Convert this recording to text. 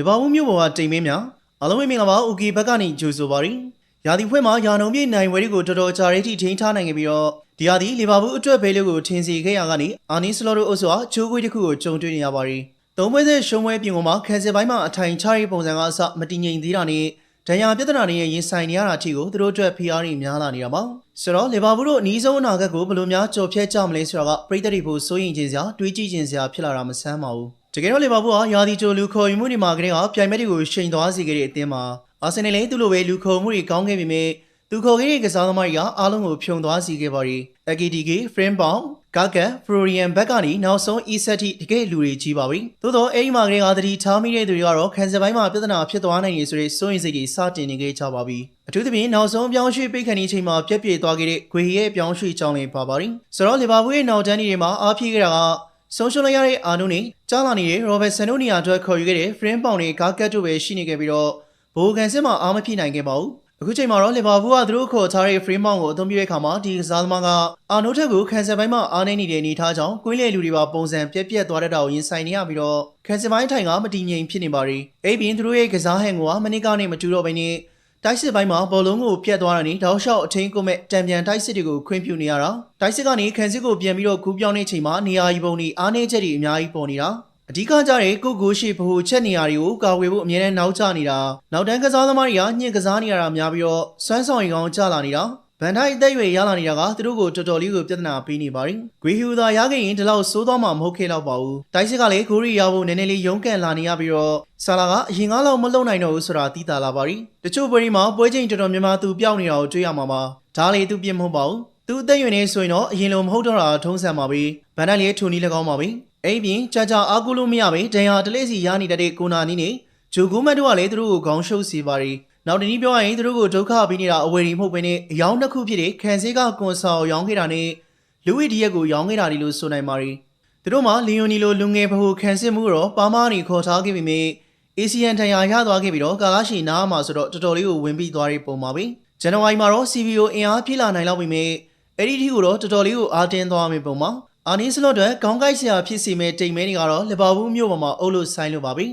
လီဗာပူးမြို့ပေါ်ကတိမ်မင်းများအားလုံးပဲမင်္ဂလာပါ။ OK ဘက်ကနေကြိုဆိုပါရစေ။ရာသီဖွဲ့မှာယာနုံပြည့်နိုင်ဝဲတွေကိုတော်တော်ကြာရေးထိထိန်းထားနိုင်ခဲ့ပြီးတော့ဒီဟာဒီလီဗာပူးအတွက်ဘေးလေးကိုထင်စီခဲ့ရကနေအာနီစလော့တို့အုပ်စုဟာချိုးခွေးတစ်ခုကိုကြုံတွေ့နေရပါတယ်။သုံးပွဲဆက်ရှုံးပွဲပြင်ကုန်မှာခန်စစ်ပိုင်းမှာအထိုင်ချရေးပုံစံကအစမတည်ငြိမ်သေးတာနဲ့ဒဏ်ရာပြဿနာတွေရဲ့ရင်ဆိုင်နေရတာအထိကိုသူတို့အတွက်ဖိအားတွေများလာနေတာပါ။ဆိုတော့လီဗာပူးတို့အနီးဆုံးအနာဂတ်ကိုဘယ်လိုများကြော်ဖြတ်ကြမလဲဆိုတာကပြည်သက်တွေဖို့စိုးရင်ချင်းစရာတွေးကြည့်ချင်းစရာဖြစ်လာတာမဆန်းပါဘူး။တကယ်တော့လီဗာပူးဟာယာဒီဂျိုလူခေါ်ယူမှုတွေမှာကတည်းကပြိုင်ပွဲတွေကိုရှိန်သွားစေခဲ့တဲ့အသင်းမှာအာဆင်နယ်လည်းသူ့လိုပဲလူခေါ်မှုတွေကောင်းခဲ့ပေမဲ့သူခေါ်ခဲ့တဲ့ကစားသမားတွေကအားလုံးကိုဖြုံသွားစေခဲ့ပါရီ။ AKTK, Frame Bound, Gaga, Florian ဘက်ကနေနောက်ဆုံး E7 တကယ်လူတွေကြီးပါပြီ။သို့တော့အဲဒီမှာကတည်းကသတိထားမိတဲ့သူတွေကတော့ခန်းစပိုင်းမှာပြဿနာဖြစ်သွားနိုင်နေဆိုတဲ့စိုးရိမ်စိတ်တွေစတင်နေခဲ့ကြပါပြီ။အထူးသဖြင့်နောက်ဆုံးပြောင်းရွှေ့ပိတ်ခန့်နေချိန်မှာပြက်ပြေသွားခဲ့တဲ့ဂွေဟီရဲ့ပြောင်းရွှေ့ကြောင်းလေးပါပါရီ။ဆိုတော့လီဗာပူးရဲ့နောက်တန်းတွေမှာအားဖြည့်ခဲ့တာကဆုံးရှုံးလိုက်ရတဲ့အာနုနဲ့ ကြားလာနေတဲ့ Robert Sano နေရာအတွက်ခေါ်ယူခဲ့တဲ့ Frame Bound နဲ့ Gaga တို့ပဲရှိနေခဲ့ပြီးတော့ဘိုးကန်စစ်မှာအားမဖြည့်နိုင်ခဲ့ပါဘူး။အခုချိန်မှာတော့လီဗာပူးကသူတို့ခေါ်ထားတဲ့ frame mount ကိုအသုံးပြုတဲ့အခါမှာဒီကစားသမားကအာနိုထက်ကိုခန်ဆယ်ပိုင်းမှာအားနေနေတဲ့အနေအထားကြောင့်ကွင်းလေလူတွေပါပုံစံပြက်ပြက်သွားတဲ့တာကိုရင်ဆိုင်နေရပြီးတော့ခန်ဆယ်ပိုင်းထိုင်ကမတည်ငြိမ်ဖြစ်နေပါရီအဲ့ပြင်သူတို့ရဲ့ကစားဟန်ကမနစ်ကနေမတူတော့ဘဲနဲ့ တိုက်စစ်ပိုင်းမှာဘောလုံးကိုပြတ်သွားတာနဲ့တောက်လျှောက်အထင်းကိုမဲ့တံပြန်တိုက်စစ်တွေကိုခွင့်ပြုနေရတာတိုက်စစ်ကနေခန်စစ်ကိုပြန်ပြီးတော့ကူးပြောင်းနေချိန်မှာနေရာကြီးပုံတွေအားနေချက်တွေအများကြီးပေါ်နေတာအဓိကကြတဲ့ကိုကိုရှိဗဟိုချက်နေရာတွေကိုကာဝေဖို့အများနဲ့နောက်ကျနေတာနောက်တန်းကစားသမားတွေကညှင့်ကစားနေရတာများပြီးတော့စွမ်းဆောင်ရည်ကောင်းကျလာနေတာ ဗန်တိုင်းအသက်အရွယ်ရလာနေတာကသူတို့ကိုတော်တော်လေးကိုပြဿနာပေးနေပါရင်ဂွေဟူသာရခဲ့ရင်ဒီလောက်စိုးသွားမှာမဟုတ်ခဲ့တော့ပါဘူးတိုက်စစ်ကလည်းဂိုရီရဖို့နည်းနည်းလေးရုန်းကန်လာနေရပြီးတော့ဆာလာကအရင်ကားလောက်မလုံနိုင်တော့ဘူးဆိုတာသိတာလာပါရင်တချို့ပွဲတွေမှာပွဲချိန်တော်တော်များများသူပျောက်နေတာကိုတွေ့ရမှာပါဒါလေသူပြင်းမဟုတ်ပါဘူးသူအသက်အရွယ်နေဆိုရင်တော့အရင်လိုမဟုတ်တော့တာထုံးစံပါပဲဗန်တိုင်းလေးထူနီး၎င်းပါပဲအဲ့ပြင်ကြာကြာအားကိုလို့မရပဲဒဏ်ရာတလေးစီရနေတဲ့တဲ့ကိုနာနီနဲ့ဂျိုဂူမတ်တို့ကလည်းသူတို့ကိုခေါင်းရှုပ်စေပါရီ နောက်တနည်းပြောရရင်သူတို့ကိုဒုက္ခပေးနေတာအဝယ်ရီမဟုတ်ဘဲနဲ့အယောင်တစ်ခုဖြစ်တဲ့ခံစေးကကွန်ဆာကိုရောင်းခဲ့တာနဲ့လူဝိဒီယက်ကိုရောင်းခဲ့တာဒီလိုဆိုနိုင်ပါရီသူတို့မှာလီယိုနီလိုလူငယ်ဘဟုခံစစ်မှုတော့ပါမားနေခေါ်ထားခဲ့ပေမဲ့အေစီယန်တန်ရာရသွားခဲ့ပြီးတော့ကာကာရှိနားမှာဆိုတော့တော်တော်လေးကိုဝင်ပြီးသွားတဲ့ပုံပါပဲဇန်နဝါရီမှာတော့ CVO အင်အားပြည့်လာနိုင်လောက်ပေမဲ့အဲ့ဒီထိကိုတော့တော်တော်လေးကိုအားတင်းသွားမယ်ပုံပါအာနီစလော့အတွက်ကောင်းကိုက်ဆရာဖြစ်စီမဲ့တိမ်မဲတွေကတော့လီဗာပူးမြို့ပေါ်မှာအုပ်လို့ဆိုင်လို့ပါပြီ